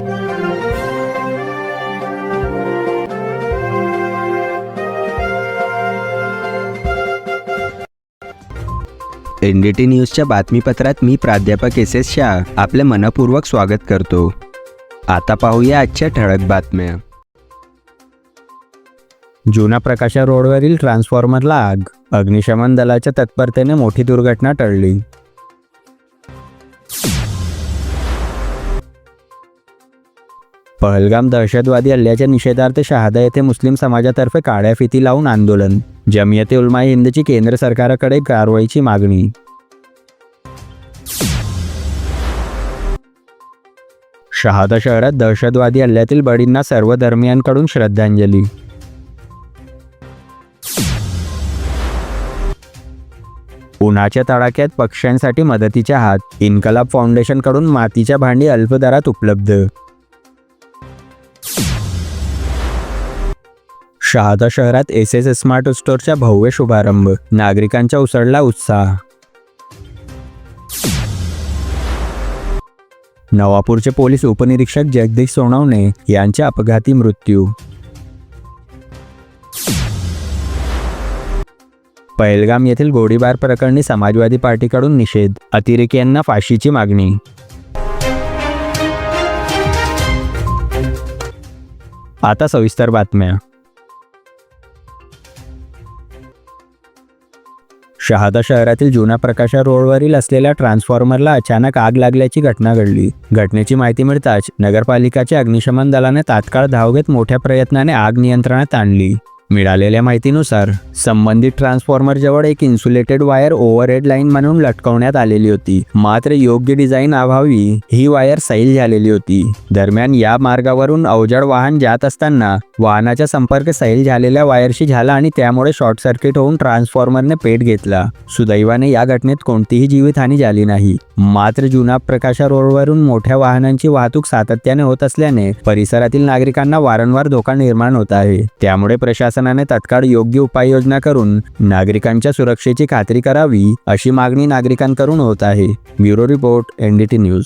N D T न्यूजच्या बातमीपत्रात मी प्राध्यापक S S Shah आपले मनपूर्वक स्वागत करतो. आता पाहूया आजच्या ठळक बातम्या. जुना प्रकाशा रोडवरील ट्रान्सफॉर्मरला आग अग्निशमन दलाच्या तत्परतेने मोठी दुर्घटना टळली. पहलगाम दहशतवादी हल्ल्याच्या निषेधार्थ शहादा येथे मुस्लिम समाजातर्फे काळ्या फिती लावून आंदोलन. जमियते उलमा हिंदची केंद्र सरकारकडे कारवाईची मागणी. शहादा शहरात दहशतवादी हल्ल्यातील बळींना सर्व धर्मियांकडून श्रद्धांजली. उन्हाच्या तडाख्यात पक्ष्यांसाठी मदतीच्या हात. इन्कलाब फाउंडेशनकडून मातीच्या भांडी अल्प दरात उपलब्ध. शहादा शहरात एस एस स्मार्ट स्टोअरचा भव्य शुभारंभ. नागरिकांचा उसळला उत्साह. नवापूरचे पोलीस उपनिरीक्षक जगदीश सोनवणे यांचे अपघाती मृत्यू. पहलगाम येथील गोळीबार प्रकरणी समाजवादी पार्टीकडून निषेध. अतिरेक्यांना फाशीची मागणी. आता सविस्तर बातम्या. शहादा शहरातील जुना प्रकाशा रोडवरील असलेल्या ट्रान्सफॉर्मरला अचानक आग लागल्याची घटना घडली. घटनेची माहिती मिळताच नगरपालिकाच्या अग्निशमन दलाने तात्काळ धाव घेत मोठ्या प्रयत्नाने आग नियंत्रणात आणली. मिळालेल्या माहितीनुसार संबंधित ट्रान्सफॉर्मर जवळ एक इन्सुलेटेड वायर ओव्हरहेड लाईन म्हणून लटकवण्यात आलेली होती. मात्र योग्य डिझाईन अभावी ही वायर सैल झालेली होती. दरम्यान या मार्गावरून अवजड वाहन जात असताना वाहनाचा संपर्क सैल झालेल्या वायरशी झाला आणि त्यामुळे शॉर्ट सर्किट होऊन ट्रान्सफॉर्मरने पेट घेतला. सुदैवाने या घटनेत कोणतीही जीवितहानी झाली नाही. मात्र जुना प्रकाशा रोडवरून मोठ्या वाहनांची वाहतूक सातत्याने होत असल्याने परिसरातील नागरिकांना वारंवार धोका निर्माण होत आहे. त्यामुळे प्रशासनाने तत्काळ योग्य उपाययोजना करून नागरिकांच्या सुरक्षेची खात्री करावी अशी मागणी नागरिकांकडून होत आहे. Bureau report NDT news.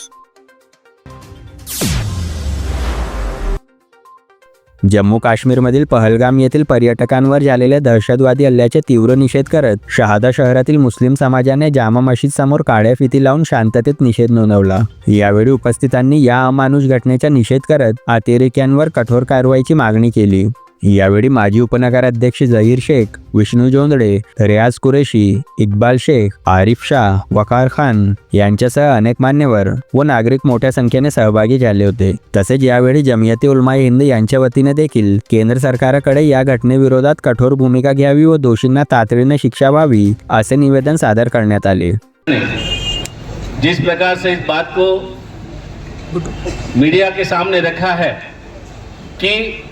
Jammu काश्मीरमधील पहलगाम येथील पर्यटकांवर झालेल्या दहशतवादी हल्ल्याचे तीव्र निषेध करत शहादा शहरातील मुस्लिम समाजाने जामा मशीद समोर काळ्या फिती लावून शांततेत निषेध नोंदवला. यावेळी उपस्थितांनी या अमानुष घटनेचा निषेध करत अतिरेक्यांवर कठोर कारवाईची मागणी केली. यावेळी माजी उपनगराध्यक्ष जहीर शेख विष्णू जोंदडे रियाज कुरेशी इक्बाल शेख आरिफ शाह वकार खान यांच्यासह अनेक मान्यवर व नागरिक मोठ्या संख्येने सहभागी झाले होते. तसेच यावेळी जमियती उलमा हिंद यांच्या वतीने देखील केंद्र सरकारकडे या घटनेविरोधात कठोर भूमिका घ्यावी व दोषींना तातडीने शिक्षा व्हावी असे निवेदन सादर करण्यात आले. जिस प्रकार से इस बात को मीडिया के सामने रखा है कि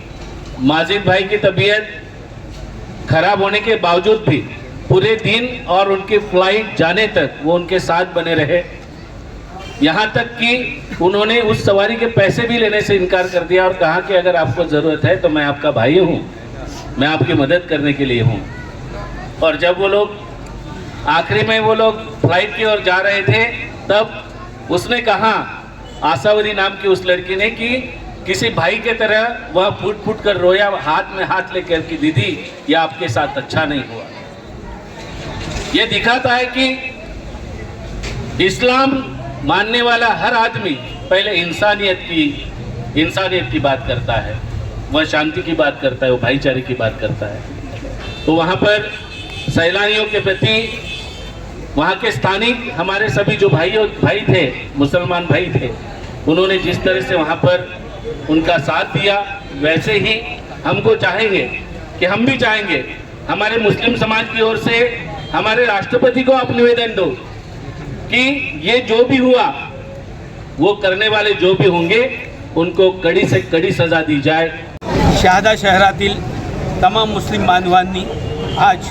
माजिद भाई की तबीयत खराब होने के बावजूद भी पूरे दिन और उनकी फ़्लाइट जाने तक वो उनके साथ बने रहे। यहाँ तक कि उन्होंने उस सवारी के पैसे भी लेने से इनकार कर दिया और कहा कि अगर आपको ज़रूरत है तो मैं आपका भाई हूँ, मैं आपकी मदद करने के लिए हूँ। और जब वो लोग, आखिरी में वो लोग फ़्लाइट की ओर जा रहे थे, तब उसने कहा, आशावरी नाम की उस लड़की ने कि किसी भाई के तरह वह फूट फूट कर रोया, हाथ में हाथ लेकर कि, दीदी, ये आपके साथ अच्छा नहीं हुआ। ये दिखाता है कि इस्लाम मानने वाला हर आदमी पहले इंसानियत की इंसानियत की बात करता है। वह शांति की बात करता है वह भाईचारे की बात करता है। तो वहाँ पर सैलानियों के प्रति, वहाँ के स्थानिक, हमारे सभी जो भाइयों, भाई थे, मुसलमान भाई थे, उन्होंने जिस तरह से वहाँ पर उनका साथ दिया। वैसे ही हमको चाहेंगे कि हम भी चाहेंगे, हमारे मुस्लिम समाज की ओर से हमारे राष्ट्रपति को आप निवेदन दो कि ये जो भी हुआ, वो करने वाले जो भी होंगे, उनको कड़ी से कड़ी सजा दी जाए। शहादा शहरातील तमाम मुस्लिम बांधवांनी आज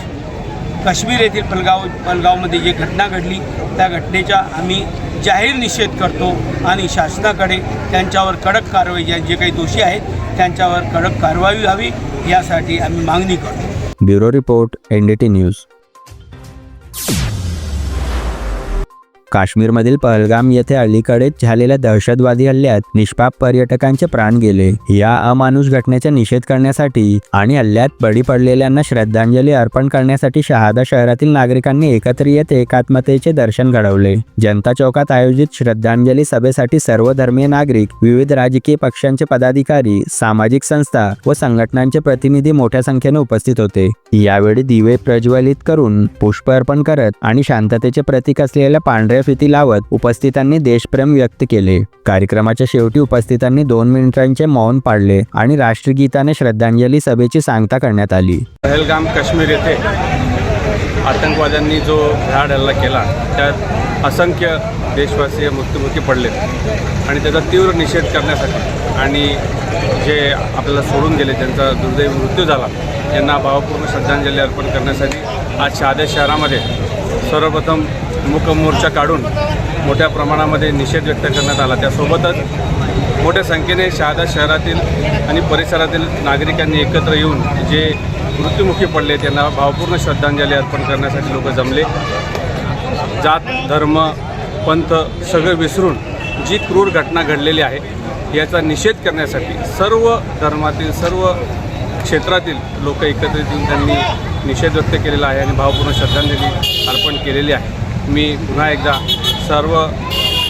काश्मीर येथील पलगाव पलगावमध्ये जी घटना घडली त्या घटनेचा आम्ही जाहीर निषेध करतो आणि शासनाकडे त्यांच्यावर कडक कारवाई ज्या जे काही दोषी आहेत त्यांच्यावर कडक कारवाई व्हावी यासाठी आम्ही मागणी करतो. Bureau report NDT news. काश्मीरमधील पहलगाम येथे अलीकडेच झालेल्या दहशतवादी हल्ल्यात निष्पाप पर्यटकांचे प्राण गेले. या अमानुष घटनेचा निषेध करण्यासाठी आणि हल्ल्यात बळी पडलेल्यांना श्रद्धांजली अर्पण करण्यासाठी शहादा शहरातील नागरिकांनी एकत्र येत एकात्मतेचे दर्शन घडवले. जनता चौकात आयोजित श्रद्धांजली सभेसाठी सर्व धर्मीय नागरिक विविध राजकीय पक्षांचे पदाधिकारी सामाजिक संस्था व संघटनांचे प्रतिनिधी मोठ्या संख्येने उपस्थित होते. यावेळी दिवे प्रज्वलित करून पुष्प अर्पण करत आणि शांततेचे प्रतीक असलेल्या पांढऱ्या फिती लावत उपस्थितांनी देशप्रेम व्यक्त केले. कार्यक्रमाच्या शेवटी उपस्थितांनी दोन मिनिटांचे मौन पाडले आणि राष्ट्रगीताने श्रद्धांजली सभेची सांगता करण्यात आली. पहलगाम काश्मीर येथे आतंकवाद्यांनी जो भ्याड हल्ला केला त्यात असंख्य देशवासीय मृत्युमुखी पडले आणि त्याचा तीव्र निषेध करण्यासाठी आणि जे आपल्याला सोडून गेले त्यांचा दुर्दैवी मृत्यू झाला त्यांना भावपूर्ण श्रद्धांजली अर्पण करण्यासाठी आज शहादा शहरामध्ये सर्वप्रथम मूकमोर्चा काढून मोठ्या प्रमाणामध्ये निषेध व्यक्त करण्यात आला. त्यासोबतच मोठ्या संख्येने शहादा शहरातील आणि परिसरातील नागरिकांनी एकत्र येऊन जे मृत्युमुखी पडले त्यांना भावपूर्ण श्रद्धांजली अर्पण करण्यासाठी लोक जमले. जात धर्म पंथ सगळं विसरून जी क्रूर घटना घडलेली आहे याचा निषेध करण्यासाठी सर्व धर्मातील सर्व क्षेत्रातील लोक एकत्रित येऊन त्यांनी निषेध व्यक्त केलेला आहे आणि भावपूर्ण श्रद्धांजली अर्पण केलेली आहे. मी पुन्हा एकदा सर्व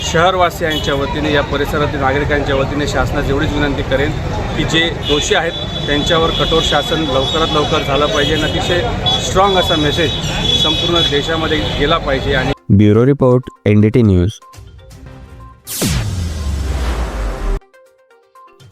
शहरवासियांच्या वतीने या परिसरातील नागरिकांच्या वतीने शासनाची एवढीच विनंती करेन की जे दोषी आहेत त्यांच्यावर कठोर शासन लवकरात लवकर झालं पाहिजे आणि अतिशय स्ट्रॉंग असा मेसेज संपूर्ण देशामध्ये गेला पाहिजे आणि ब्युरो रिपोर्ट एनडीटी न्यूज.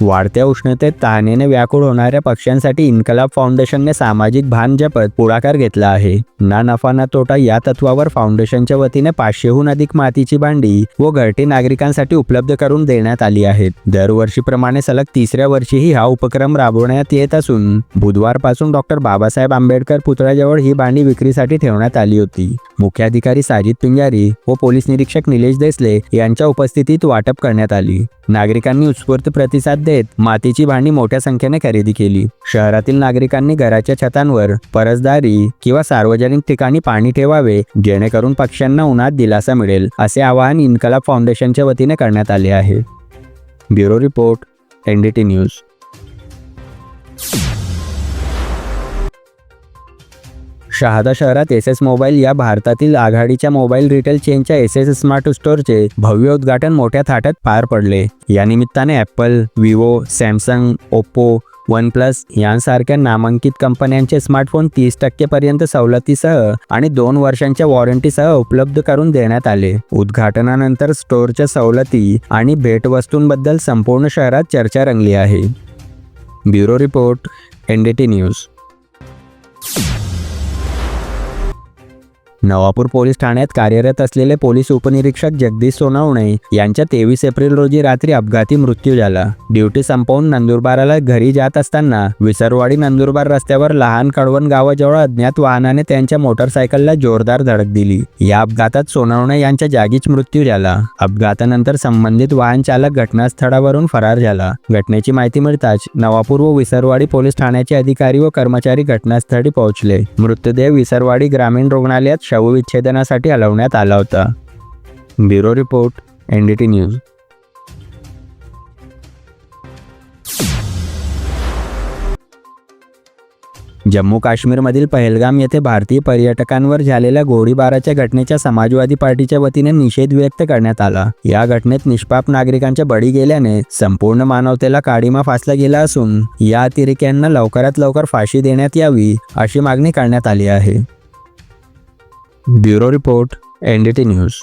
वाढत्या उष्णतेत तहानेने व्याकुळ होणाऱ्या पक्ष्यांसाठी इन्कलाब फाउंडेशनने सामाजिक भान जपत पुढाकार घेतला आहे. ना नफा ना तोटा या तत्वावर फाउंडेशनच्या वतीने पाचशेहून अधिक मातीची भांडी व घरटी नागरिकांसाठी उपलब्ध करून देण्यात आली आहेत. दरवर्षीप्रमाणे सलग तिसऱ्या वर्षीही हा उपक्रम राबवण्यात येत असून बुधवारपासून डॉक्टर बाबासाहेब आंबेडकर पुतळ्याजवळ ही भांडी विक्रीसाठी ठेवण्यात आली होती. मुख्याधिकारी साजिद पिंजारी व पोलीस निरीक्षक निलेश देसले यांच्या उपस्थितीत वाटप करण्यात आली. नागरिकांनी उत्स्फूर्त प्रतिसाद देत मातीची भांडी मोठ्या संख्येने खरेदी केली. शहरातील नागरिकांनी घराच्या छतांवर परसदारी किंवा सार्वजनिक ठिकाणी पाणी ठेवावे जेणेकरून पक्ष्यांना उन्हात दिलासा मिळेल असे आवाहन इन्कलाब फाउंडेशनच्या वतीने करण्यात आले आहे. Bureau report NDT news. Shahada शहरात एस एस मोबाईल या भारतातील आघाडीच्या मोबाईल रिटेल चेनच्या एस एस स्मार्ट स्टोअरचे भव्य उद्घाटन मोठ्या थाटात पार पडले. या निमित्ताने Apple Vivo Samsung Oppo OnePlus यांसारख्या नामांकित कंपन्यांचे स्मार्टफोन तीस टक्केपर्यंत सवलतीसह आणि दोन वर्षांच्या वॉरंटीसह उपलब्ध करून देण्यात आले. उद्घाटनानंतर स्टोअरच्या सवलती आणि भेटवस्तूंबद्दल संपूर्ण शहरात चर्चा रंगली आहे. Bureau report NDT news. Navapur police ठाण्यात कार्यरत असलेले पोलीस उपनिरीक्षक जगदीश सोनवणे यांच्या तेवीस एप्रिल रोजी रात्री अपघाती मृत्यू झाला. ड्युटी संपवून नंदुरबाराला घरी जात असताना विसरवाडी नंदुरबार रस्त्यावर लहान कळवण गावाजवळ अज्ञात वाहनाने त्यांच्या मोटरसायकलला जोरदार धडक दिली. या अपघातात सोनवणे यांच्या जागीच मृत्यू झाला. अपघातानंतर संबंधित वाहन चालक घटनास्थळावरून फरार झाला. घटनेची माहिती मिळताच नवापूर व विसरवाडी पोलीस ठाण्याचे अधिकारी व कर्मचारी घटनास्थळी पोहोचले. मृतदेह विसरवाडी ग्रामीण रुग्णालयात शवविच्छेदनासाठी हलवण्यात आला होता. Bureau report NDT news. Jammu काश्मीरमधील पहलगाम येथे भारतीय पर्यटकांवर झालेल्या गोळीबाराच्या घटनेच्या समाजवादी पार्टीच्या वतीने निषेध व्यक्त करण्यात आला. या घटनेत निष्पाप नागरिकांच्या बळी गेल्याने संपूर्ण मानवतेला काडीमा फासला गेला असून या अतिरेक्यांना लवकरात लवकर फाशी देण्यात यावी अशी मागणी करण्यात आली आहे. Bureau report NDT news